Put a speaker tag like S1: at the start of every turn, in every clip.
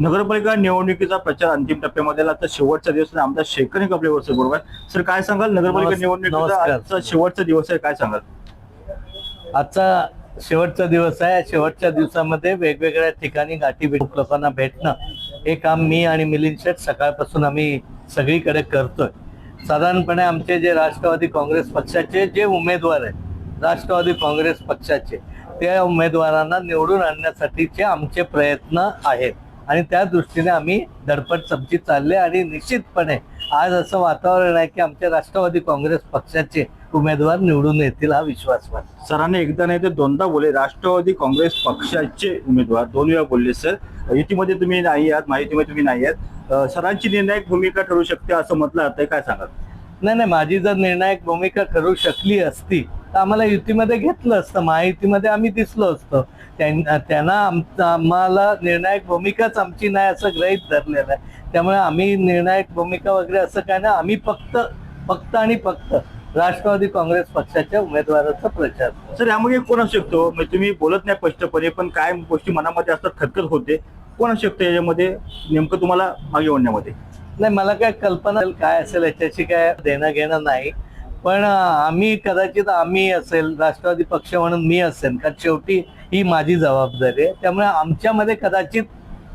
S1: नगरपालिका निवडणुकीचा प्रचार अंतिम टप्प्यामध्ये आला. तर शेवटचा दिवस आहे. आमदार शेखर कपडेवर सर बरोबर सर काय सांगाल? नगरपालिका निवडणुकीचा. आजचा शेवटचा दिवस आहे. काय सांगाल?
S2: आजचा शेवटचा दिवस आहे. शेवटच्या दिवसामध्ये वेगवेगळ्या ठिकाणी गाठी भेट लोकांना भेटणं हे काम मी आणि मिलिंद शेठ सकाळपासून आम्ही सगळीकडे करतोय. साधारणपणे आमचे जे राष्ट्रवादी काँग्रेस पक्षाचे जे उमेदवार आहेत राष्ट्रवादी काँग्रेस पक्षाचे त्या उमेदवारांना निवडून आणण्यासाठीचे आमचे प्रयत्न आहेत. आणि त्या दृष्टीने आम्ही धडपड चमची चालले आणि निश्चितपणे आज असं वातावरण आहे की आमच्या राष्ट्रवादी काँग्रेस पक्षाचे उमेदवार निवडून येतील हा विश्वास वाटतो
S1: सरांनी एकदा नाही तर दोनदा बोलले राष्ट्रवादी काँग्रेस पक्षाचे उमेदवार. दोन वेळा बोलले सर. युतीमध्ये तुम्ही नाही आहात माहितीमध्ये तुम्ही नाही आहात. सरांची निर्णायक भूमिका ठरू शकते असं म्हटलं जातंय काय सांगाल?
S2: नाही नाही माझी जर निर्णायक भूमिका ठरू शकली असती तर आम्हाला युतीमध्ये घेतलं असतं महायुतीमध्ये आम्ही दिसलो असतो. त्यां- त्यांना आम- आम्हाला निर्णायक भूमिकाच आमची नाही असं गृहीत धरलेलं आहे. त्यामुळे आम्ही निर्णायक भूमिका वगैरे असं काय नाही आम्ही फक्त फक्त आणि फक्त राष्ट्रवादी काँग्रेस पक्षाच्या उमेदवाराचा प्रचार.
S1: सर यामध्ये कोण असू शकतो? म्हणजे तुम्ही बोलत नाही स्पष्टपणे पण काय गोष्टी मनामध्ये असतात खतखत होते. कोण असू शकतो याच्यामध्ये? नेमकं तुम्हाला मागे ओढण्यामध्ये.
S2: नाही मला काय कल्पना काय असेल याच्याशी काय देणं घेणं नाही. पण आम्ही कदाचित आम्ही असेल राष्ट्रवादी पक्ष म्हणून मी असेल कारण शेवटी ही माझी जबाबदारी आहे. त्यामुळे आमच्यामध्ये कदाचित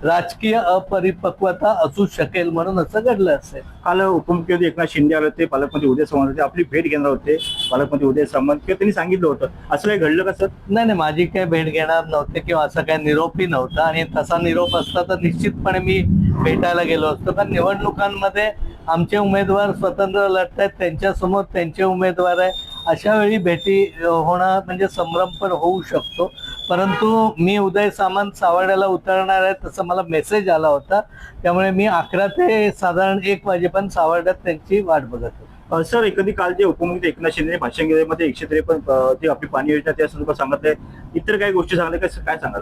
S2: राजकीय अपरिपक्वता असू शकेल म्हणून असं घडलं असेल.
S1: काल उपमुख्यमंत्री एकनाथ शिंदे आले होते पालकमंत्री उदय सामंत होते आपली भेट घेणार होते पालकमंत्री उदय सामंत किंवा त्यांनी सांगितलं होतं. असं काही घडलं का सर?
S2: नाही नाही माझी काही भेट घेणार नव्हते किंवा असं काही निरोपही नव्हता. आणि तसा निरोप असता तर निश्चितपणे मी भेटायला गेलो असतो. कारण निवडणुकांमध्ये आमचे उमेदवार स्वतंत्र लढत आहेत त्यांच्यासमोर त्यांचे उमेदवार आहे अशा वेळी भेटी होणं म्हणजे संभ्रम पण होऊ शकतो. परंतु मी उदय सामंत सावर्ड्याला उतरणार आहे तसं मला मेसेज आला होता. त्यामुळे मी अकरा ते साधारण एक वाजेपर्यंत सावर्ड्यात त्यांची वाट बघत होतो.
S1: सर एखादी काल जे उपमुख्यमंत्री एकनाथ शिंदे भाषण केल्यामध्ये एकशे त्रेपन्न जी आपली पाणी योजना त्या संदर्भात सांगितलंय. इतर काही गोष्टी सांगितल्या काय काय सांगाल?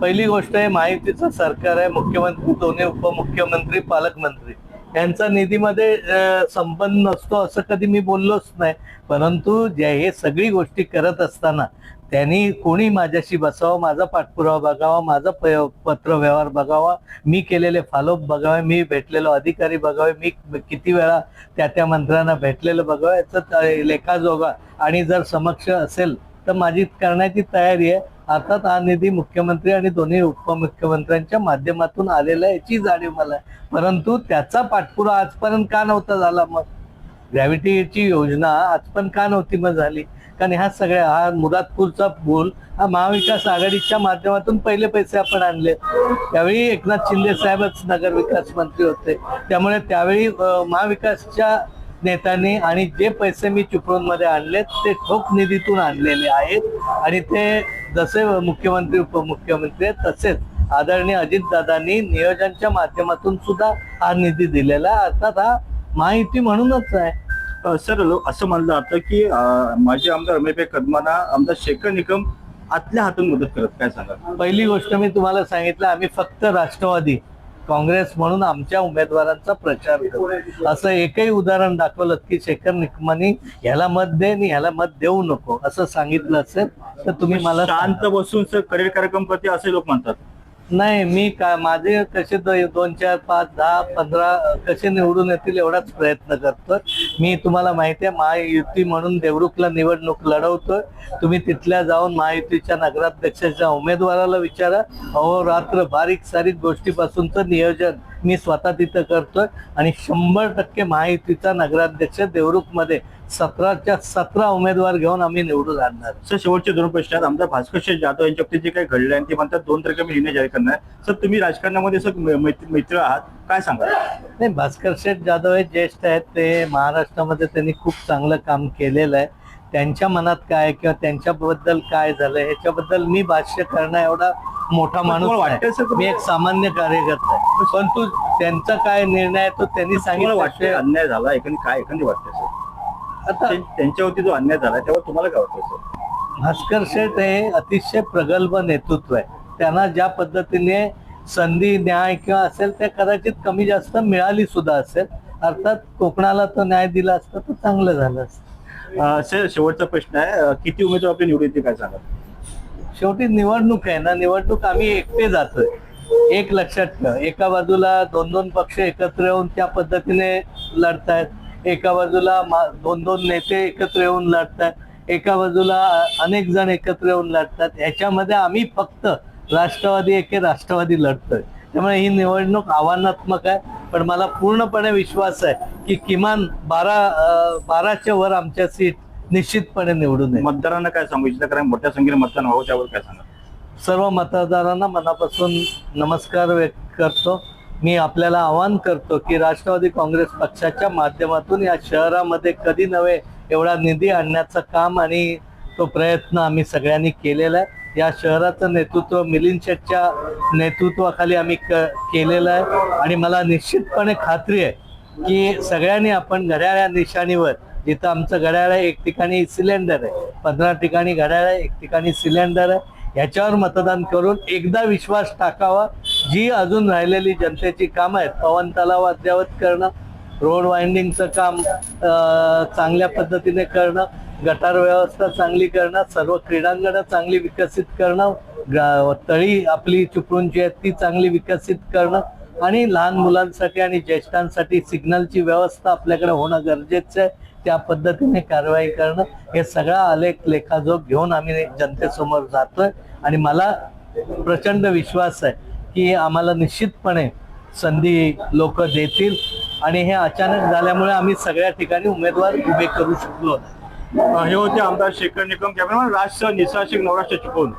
S2: पहिली गोष्ट आहे माहितीचं सरकार आहे. मुख्यमंत्री दोन्ही उपमुख्यमंत्री पालकमंत्री. यांचा निधीमध्ये संपन्न संबंध नसतो असं कधी मी बोललोच नाही. परंतु जे हे सगळी गोष्टी करत असताना त्यांनी कोणी माझ्याशी बसावं माझा पाठपुरावा बघावा माझा प- पत्रव्यवहार बघावा मी केलेले फॉलोअप बघावे मी भेटलेलो अधिकारी बघावे मी किती वेळा त्या त्या मंत्र्यांना भेटलेलं बघावं याचं लेखाजोगा आणि जर समक्ष असेल तर माझी करण्याची तयारी आहे. अर्थात हा निधी मुख्यमंत्री आणि दोन्ही उपमुख्यमंत्र्यांच्या माध्यमातून आलेला आहे याची जाणीव मला परंतु त्याचा पाठपुरा आजपर्यंत का नव्हता झाला मग? ग्रॅव्हिटीची योजना आज पण का नव्हती मग झाली? कारण ह्या सगळ्या हा मुरादपूरचा पूल हा महाविकास आघाडीच्या माध्यमातून पहिले पैसे आपण आणले. त्यावेळी एकनाथ शिंदे साहेबच नगर विकास मंत्री होते. त्यामुळे त्यावेळी महाविकासच्या नेत्यांनी आणि जे पैसे मी चिपळूणमध्ये मध्ये ते ठोक निधीतून आणलेले आहेत. आणि ते जसे मुख्यमंत्री उपमुख्यमंत्री आहेत तसेच आदरणीय अजितदादांनी नियोजनच्या माध्यमातून सुद्धा हा निधी दिलेला आहे. अर्थात हा माहिती म्हणूनच आहे.
S1: सर असं म्हणलं जातं की माजी आमदार रमेशभाई कदमाना आमदार शेखर निकम आतल्या हातून मदत करत काय सांगाल?
S2: पहिली गोष्ट मी तुम्हाला सांगितलं आम्ही फक्त राष्ट्रवादी काँग्रेस म्हणून आमच्या उमेदवारांचा प्रचार करू असं एकही उदाहरण दाखवलं की शेखर निकमानी ह्याला मत दे आणि ह्याला मत देऊ नको असं सांगितलं असेल तर तुम्ही मला
S1: शांत बसून सर कार्यक्रम करते असे लोक म्हणतात.
S2: नाही मी का माझे कसे द दोन चार पाच दहा पंधरा कसे निवडून येतील एवढाच प्रयत्न करतोय. मी तुम्हाला माहिती आहे महायुती म्हणून देवरुखला निवडणूक लढवतोय. तुम्ही तिथल्या जाऊन महायुतीच्या नगराध्यक्षाच्या उमेदवाराला विचारा. अहो रात्र बारीक सारीक गोष्टीपासूनचं नियोजन मी स्वतः तिथं करतोय. आणि शंभर टक्के महायुतीचा नगराध्यक्ष देवरुखमध्ये सतराच्या सतरा उमेदवार घेऊन आम्ही निवडून आणणार.
S1: सर शेवटचे दोन प्रश्न आहेत. आमदार भास्कर शेठ जाधव यांच्या बाबतीत जे काही घडलं आहे ते म्हणतात दोन तारखेला मी निर्णय जाहीर करणार. सर तुम्ही राजकारणामध्ये सर मैत्र आहात. काय सांगाल?
S2: नाही भास्कर शेठ जाधव हे ज्येष्ठ आहेत. ते महाराष्ट्रामध्ये त्यांनी खूप चांगलं काम केलेलं आहे. त्यांच्या मनात काय किंवा त्यांच्याबद्दल काय झालं ह्याच्याबद्दल मी भाष्य करणं एवढा मोठा माणूस मी एक सामान्य कार्यकर्ता आहे. परंतु त्यांचा काय निर्णय तो त्यांनी
S1: तुम्हाला वाटतंय
S2: सांगितलं
S1: अन्याय झाला? एखादी काय एखादी वाटतंय
S2: आता
S1: त्यांच्यावरती जो अन्याय झाला त्यावर तुम्हाला काय वाटतं
S2: भास्कर शेठ हे अतिशय प्रगल्भ नेतृत्व आहे. त्यांना ज्या पद्धतीने संधी न्याय किंवा असेल ते कदाचित कमी जास्त मिळाली सुद्धा असेल. अर्थात कोकणाला तो न्याय दिला असता तर चांगलं झालं असतं.
S1: शेवटचा प्रश्न आहे. किती उमेदवार आपले निवडून येते काय सांगाल
S2: शेवटी निवडणूक आहे ना. निवडणूक आम्ही एकटे जातोय. एक लक्षात ठेवा. एका बाजूला दोन दोन पक्ष एकत्र येऊन त्या पद्धतीने लढतायत. एका बाजूला दोन दोन नेते एकत्र येऊन लढतायत एका बाजूला अनेक जण एकत्र येऊन लढतात. याच्यामध्ये आम्ही फक्त राष्ट्रवादी एके राष्ट्रवादी लढतोय. त्यामुळे ही निवडणूक आव्हानात्मक आहे पण मला पूर्णपणे विश्वास आहे की किमान बारा बाराच्या वर आमच्या सीट निश्चितपणे निवडून येईल.
S1: मतदारांना काय सांगू? इच्छिता कारण मोठ्या संख्येने मतदान व्हावं त्यावर काय सांगा
S2: सर्व मतदारांना मनापासून नमस्कार व्यक्त करतो. मी आपल्याला आवाहन करतो की राष्ट्रवादी काँग्रेस पक्षाच्या माध्यमातून या शहरामध्ये कधी नव्हे एवढा निधी आणण्याचं काम आणि तो प्रयत्न आम्ही सगळ्यांनी केलेला आहे. या शहराचं नेतृत्व मिलिंद शेठच्या नेतृत्वाखाली आम्ही क केलेलं आहे. आणि मला निश्चितपणे खात्री आहे की सगळ्यांनी आपण घड्याळ या निशाणीवर जिथं आमचं घड्याळ आहे एक ठिकाणी सिलेंडर आहे पंधरा ठिकाणी घड्याळ आहे एक ठिकाणी सिलेंडर आहे ह्याच्यावर मतदान करून एकदा विश्वास टाकावा. जी अजून राहिलेली जनतेची कामं आहेत. पवन तलाव अद्यावत करणं रोड वाइंडिंगचं काम चांगल्या पद्धतीने करणं गटार व्यवस्था चांगली करणं सर्व क्रीडांगणं चांगली विकसित करणं ग- तळी आपली चिपळूणची आहेत ती चांगली विकसित करणं आणि लहान मुलांसाठी आणि ज्येष्ठांसाठी सिग्नलची व्यवस्था आपल्याकडे होणं गरजेचं आहे. त्या पद्धतीने कारवाई करणं हे सगळा आलेख लेखाजोग घेऊन आम्ही जनतेसमोर जातोय आणि मला प्रचंड विश्वास आहे. की आम्हाला निश्चितपणे संधी लोक देतील. आणि हे अचानक झाल्यामुळे आम्ही सगळ्या ठिकाणी उमेदवार उभे करू शकलो.
S1: हे होते आमदार शेखर निकम कॅमेरामॅन राजसह निसाशिक नवराष्ट्र चुकवून